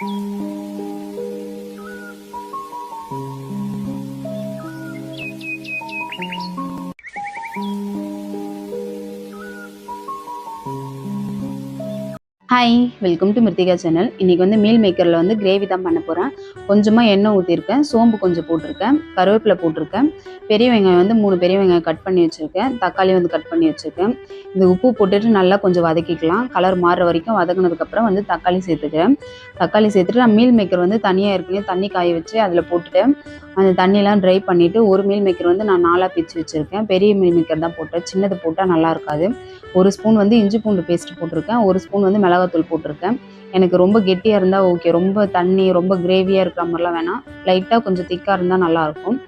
うん hi welcome to Mrithika channel இன்றைக்கி வந்து meal மேக்கரில் வந்து கிரேவி தான் பண்ண போகிறேன் கொஞ்சமாக எண்ணெய் ஊற்றிருக்கேன் சோம்பு கொஞ்சம் போட்டிருக்கேன் கருவேப்பிலை போட்டிருக்கேன் பெரிய வெங்காயம் வந்து மூணு பெரிய வெங்காயம் கட் பண்ணி வச்சுருக்கேன் தக்காளி வந்து கட் பண்ணி வச்சுருக்கேன். இந்த உப்பு போட்டுட்டு நல்லா கொஞ்சம் வதக்கிக்கலாம். கலர் மாறுற வரைக்கும் வதக்குனதுக்கப்புறம் வந்து தக்காளி சேர்த்துக்கிறேன் தக்காளி சேர்த்துட்டு நான் மீல் மேக்கர் வந்து தனியாக இருக்குன்னு தண்ணி காய வச்சு அதில் போட்டுட்டேன். அந்த தண்ணியெலாம் ட்ரை பண்ணிவிட்டு ஒரு மீல் மேக்கர் வந்து நான் நாலாக பிச்சு வச்சுருக்கேன். பெரிய மீல் மேக்கர் தான் போட்டேன். சின்னது போட்டால் நல்லா இருக்காது. ஒரு ஸ்பூன் வந்து இஞ்சி பூண்டு பேஸ்ட் போட்டிருக்கேன். ஒரு ஸ்பூன் வந்து மிளகாத்தூள் போட்டிருக்கேன். எனக்கு ரொம்ப கெட்டியாக இருந்தால் ஓகே ரொம்ப தண்ணி ரொம்ப கிரேவியாக இருக்கிற மாதிரிலாம் வேணாம். லைட்டாக கொஞ்சம் திக்காக இருந்தால் நல்லாயிருக்கும்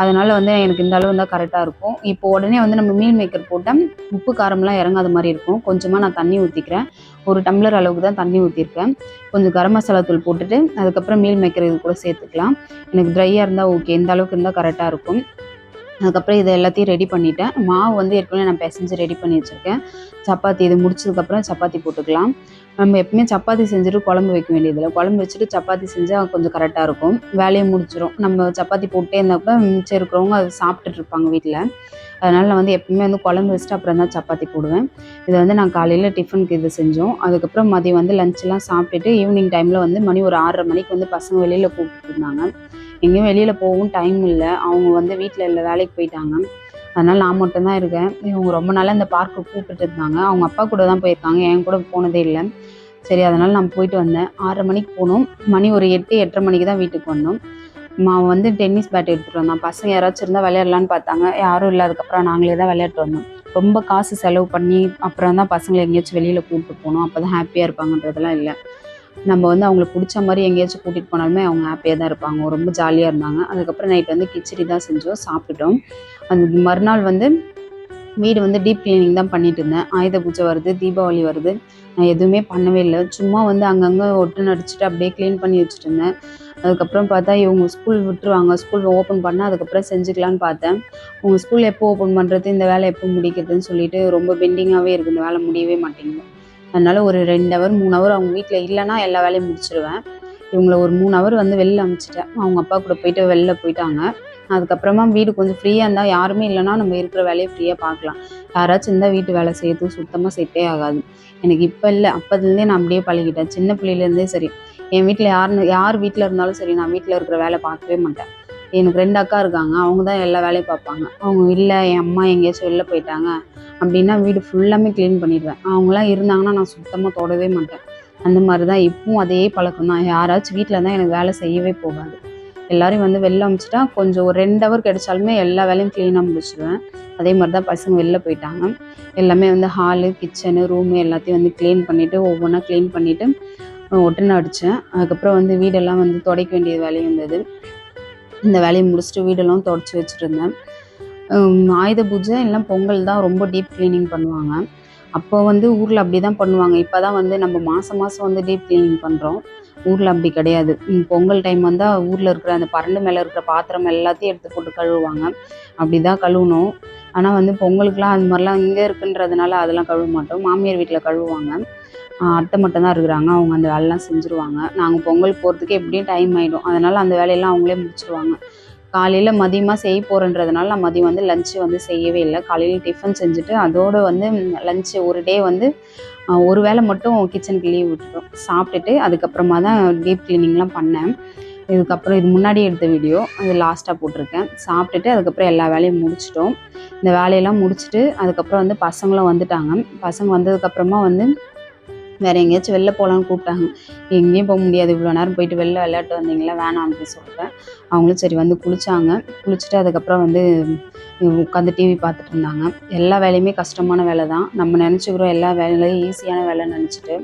அதனால் வந்து எனக்கு இந்த அளவு இருந்தால் கரெக்டாக இருக்கும். இப்போ உடனே வந்து நம்ம மீல் மேக்கர் போட்டால் உப்பு காரம்லாம் இறங்காத மாதிரி இருக்கும். கொஞ்சமாக நான் தண்ணி ஊற்றிக்கிறேன் ஒரு டம்ளர் அளவுக்கு தான் தண்ணி ஊற்றிருக்கேன் கொஞ்சம் கரம் மசாலா தூள் போட்டுட்டு அதுக்கப்புறம் மீல் மேக்கர் இது கூட சேர்த்துக்கலாம். எனக்கு ட்ரையாக இருந்தால் ஓகே இந்த அளவுக்கு இருந்தால் கரெக்டாக இருக்கும். அதுக்கப்புறம் இதை எல்லாத்தையும் ரெடி பண்ணிட்டேன். மாவு வந்து ஏற்கனவே நான் பிசைஞ்சு ரெடி பண்ணி வச்சுருக்கேன். சப்பாத்தி இது முடிச்சதுக்கப்புறம் சப்பாத்தி போட்டுக்கலாம். நம்ம எப்பவுமே சப்பாத்தி செஞ்சுட்டு குழம்பு வைக்க வேண்டியதில்லை. குழம்பு வச்சுட்டு சப்பாத்தி செஞ்சால் கொஞ்சம் கரெக்டாக இருக்கும். வேலையை முடிச்சிடும் நம்ம சப்பாத்தி போட்டே இருந்தப்ப மிச்சம் இருக்கிறவங்க அது சாப்பிட்டுட்டு இருப்பாங்க வீட்டில் அதனால் நான் வந்து எப்பவுமே வந்து குழம்பு வச்சுட்டு அப்புறம் தான் சப்பாத்தி போடுவேன். இதை வந்து நான் காலையில் டிஃபனுக்கு இது செஞ்சோம். அதுக்கப்புறம் மதியம் வந்து லஞ்செலாம் சாப்பிட்டுட்டு ஈவினிங் டைமில் வந்து மணி ஒரு ஆறரை மணிக்கு வந்து பசங்க வெளியில் கூப்பிட்டு இருந்தாங்க. எங்கேயும் வெளியில் போகவும் டைம் இல்லை. அவங்க வந்து வீட்டில் இல்லை வேலைக்கு போயிட்டாங்க. அதனால் நான் மட்டும்தான் இருக்கேன். இவங்க ரொம்ப நாளாக இந்த பார்க்கு கூப்பிட்டு இருந்தாங்க. அவங்க அப்பா கூட தான் போயிருக்காங்க. என் கூட போனதே இல்லை. சரி அதனால் நான் போயிட்டு வந்தேன். ஆறரை மணிக்கு போனோம். மணி ஒரு எட்டு எட்டரை மணிக்கு தான் வீட்டுக்கு வந்தோம். அவன் வந்து டென்னிஸ் பேட் எடுத்துகிட்டு வந்தான். பசங்க யாராச்சும் இருந்தால் விளையாடலான்னு பார்த்தாங்க. யாரும் இல்லாததுக்கப்புறம் நாங்களே தான் விளையாட்டு வந்தோம். ரொம்ப காசு செலவு பண்ணி அப்புறம் தான் பசங்களை எங்கேயாச்சும் வெளியில் கூப்பிட்டு போகணும். அப்போ தான் ஹாப்பியாக இருப்பாங்கன்றதெல்லாம் இல்லை. நம்ம வந்து அவங்களுக்கு பிடிச்ச மாதிரி எங்கேயாச்சும் கூட்டிகிட்டு போனாலுமே அவங்க ஹாப்பியாக தான் இருப்பாங்க. ரொம்ப ஜாலியாக இருந்தாங்க. அதுக்கப்புறம் நைட் வந்து கிச்சடி தான் செஞ்சோம் சாப்பிட்டுட்டோம். அந்த மறுநாள் வந்து வீடு வந்து டீப் க்ளீனிங் தான் பண்ணிட்டு இருந்தேன். ஆயுத பூஜை வருது தீபாவளி வருது. நான் எதுவுமே பண்ணவே இல்லை. சும்மா வந்து அங்கங்கே ஒட்டு நடிச்சுட்டு அப்படியே க்ளீன் பண்ணி வச்சுட்டு இருந்தேன். அதுக்கப்புறம் பார்த்தா இவங்க ஸ்கூல் விட்டுருவாங்க. ஸ்கூல் ஓப்பன் பண்ணால் அதுக்கப்புறம் செஞ்சுக்கலான்னு பார்த்தேன். உங்கள் ஸ்கூல் எப்போ ஓப்பன் பண்ணுறது இந்த வேலை எப்போ முடிக்கிறதுன்னு சொல்லிட்டு ரொம்ப பெண்டிங்காகவே இருக்குது இந்த வேலை முடியவே மாட்டேங்குது. அதனால் ஒரு ரெண்டு ஹவர் மூணு ஹவர் அவங்க வீட்டில் இல்லைன்னா எல்லா வேலையும் முடிச்சிருவேன். இவங்கள ஒரு மூணு ஹவர் வந்து வெளில அனுப்பிச்சிட்டேன். அவங்க அப்பா கூட போயிட்டு வெளில போயிட்டாங்க. அதுக்கப்புறமா வீடு கொஞ்சம் ஃப்ரீயாக இருந்தால் யாருமே இல்லைன்னா நம்ம இருக்கிற வேலையை ஃப்ரீயாக பார்க்கலாம். யாராச்சும் இருந்தால் வீட்டு வேலை செய்யறது சுத்தமாக செட்டே ஆகாது. எனக்கு இப்போ இல்லை அப்போதுலேருந்தே நான் அப்படியே பழகிட்டேன். சின்ன பிள்ளையிலேருந்தே சரி. என் வீட்டில் யாருன்னு யார் வீட்டில் இருந்தாலும் சரி நான் வீட்டில் இருக்கிற வேலை பார்க்கவே மாட்டேன். எனக்கு ரெண்டு அக்கா இருக்காங்க. அவங்க தான் எல்லா வேலையும் பார்ப்பாங்க. அவங்க இல்லை என் அம்மா எங்கேயாச்சும் வெளில போயிட்டாங்க. அப்படின்னா வீடு ஃபுல்லாமே க்ளீன் பண்ணிடுவேன். அவங்களாம் இருந்தாங்கன்னா நான் சுத்தமாக தொடவே மாட்டேன். அந்த மாதிரி தான் இப்பவும் அதே பழக்கம் தான். யாராச்சும் வீட்டில் தான் எனக்கு வேலை செய்யவே போகாது. எல்லாரையும் வந்து வெளில அமிச்சிட்டா கொஞ்சம் ஒரு ரெண்டு ஹவர் கிடைச்சாலுமே எல்லா வேலையும் க்ளீனாக முடிச்சிடுவேன் அதே மாதிரி தான் பசங்க வெளில போயிட்டாங்க. எல்லாமே வந்து ஹாலு கிச்சனு ரூமு எல்லாத்தையும் வந்து க்ளீன் பண்ணிவிட்டு ஒவ்வொன்றா க்ளீன் பண்ணிவிட்டு ஒட்டுன்னு அடித்தேன் அதுக்கப்புறம் வந்து வீடெல்லாம் வந்து துடைக்க வேண்டிய வேலையும் இருந்தது. இந்த வேலையை முடிச்சுட்டு வீடெல்லாம் தொடச்சி வச்சுட்டு இருந்தேன் ஆயுத பூஜை எல்லாம் பொங்கல் தான் ரொம்ப டீப் க்ளீனிங் பண்ணுவாங்க. அப்போ வந்து ஊரில் அப்படி தான் பண்ணுவாங்க. இப்போ தான் வந்து நம்ம மாதம் மாதம் வந்து டீப் க்ளீனிங் பண்ணுறோம் ஊரில் அப்படி கிடையாது. பொங்கல் டைம் வந்தால் ஊரில் இருக்கிற அந்த பரண்டு மேலே இருக்கிற பாத்திரம் எல்லாத்தையும் எடுத்து போட்டு கழுவுவாங்க. அப்படி தான் கழுவணும் ஆனால் வந்து பொங்கலுக்குலாம் அது மாதிரிலாம் இங்கே இருக்குன்றதுனால அதெல்லாம் கழுவ மாட்டோம். மாமியார் வீட்டில் கழுவுவாங்க. அத்தை மட்டும் தான் இருக்கிறாங்க. அவங்க அந்த வேலைலாம் செஞ்சுருவாங்க. நாங்கள் பொங்கல் போகிறதுக்கு எப்படியும் டைம் ஆகிடும் அதனால் அந்த வேலையெல்லாம் அவங்களே முடிச்சுருவாங்க. காலையில் மதியமாக செய்ய போகிறன்றதுனால நான் மதியம் வந்து லஞ்சு வந்து செய்யவே இல்லை. காலையில் டிஃபன் செஞ்சுட்டு அதோடு வந்து லஞ்சு ஒரு டே வந்து ஒரு வேளை மட்டும் கிச்சனுக்கு லீவ் விட்டுட்டோம். சாப்பிட்டுட்டு அதுக்கப்புறமா தான் டீப் க்ளீனிங்லாம் பண்ணேன். இதுக்கப்புறம் இது முன்னாடி எடுத்த வீடியோ அது லாஸ்ட்டாக போட்டிருக்கேன். சாப்பிட்டுட்டு அதுக்கப்புறம் எல்லா வேலையும் முடிச்சிட்டோம். இந்த வேலையெல்லாம் முடிச்சுட்டு அதுக்கப்புறம் வந்து பசங்களும் வந்துட்டாங்க. பசங்க வந்ததுக்கப்புறமா வந்து வேறு எங்கேயாச்சும் வெளில போகலான்னு கூப்பிட்டாங்க. எங்கேயும் போக முடியாது. இவ்வளோ நேரம் போயிட்டு வெளில விளையாட்டு வந்தீங்களா? வேணாம் அப்படின்னு சொல்லிட்டேன் அவங்களும் சரி வந்து குளிச்சாங்க. குளிச்சுட்டு அதுக்கப்புறம் வந்து உட்காந்து டிவி பார்த்துட்டு இருந்தாங்க. எல்லா வேலையுமே கஷ்டமான வேலை தான் நம்ம நினச்சிக்கிறோம் எல்லா வேலையும் ஈஸியான வேலைன்னு நினச்சிட்டு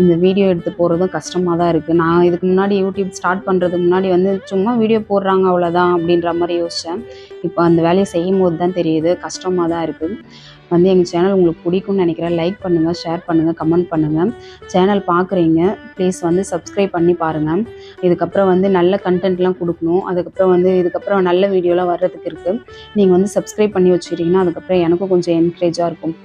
இந்த வீடியோ எடுத்து போகிறதும் கஷ்டமாக தான் இருக்குது நான் இதுக்கு முன்னாடி யூடியூப் ஸ்டார்ட் பண்ணுறதுக்கு முன்னாடி வந்து சும்மா வீடியோ போடுறாங்க அவ்வளோதான் அப்படின்ற மாதிரி யோசித்தேன் இப்போ அந்த வேலையை செய்யும் போது தான் தெரியுது. கஷ்டமாக தான் இருக்குது வந்து எங்கள் சேனல் உங்களுக்கு பிடிக்கும்னு நினைக்கிறேன். லைக் பண்ணுங்கள் ஷேர் பண்ணுங்கள் கமெண்ட் பண்ணுங்கள் சேனல் பார்க்குறீங்க ப்ளீஸ் வந்து சப்ஸ்கிரைப் பண்ணி பாருங்கள் இதுக்கப்புறம் வந்து நல்ல கண்டென்ட்லாம் கொடுக்கணும். அதுக்கப்புறம் வந்து இதுக்கப்புறம் நல்ல வீடியோலாம் வர்றதுக்கு இருக்குது நீங்கள் வந்து சப்ஸ்கிரைப் பண்ணி வச்சுக்கிட்டிங்கன்னா அதுக்கப்புறம் எனக்கும் கொஞ்சம் என்கரேஜாக இருக்கும்.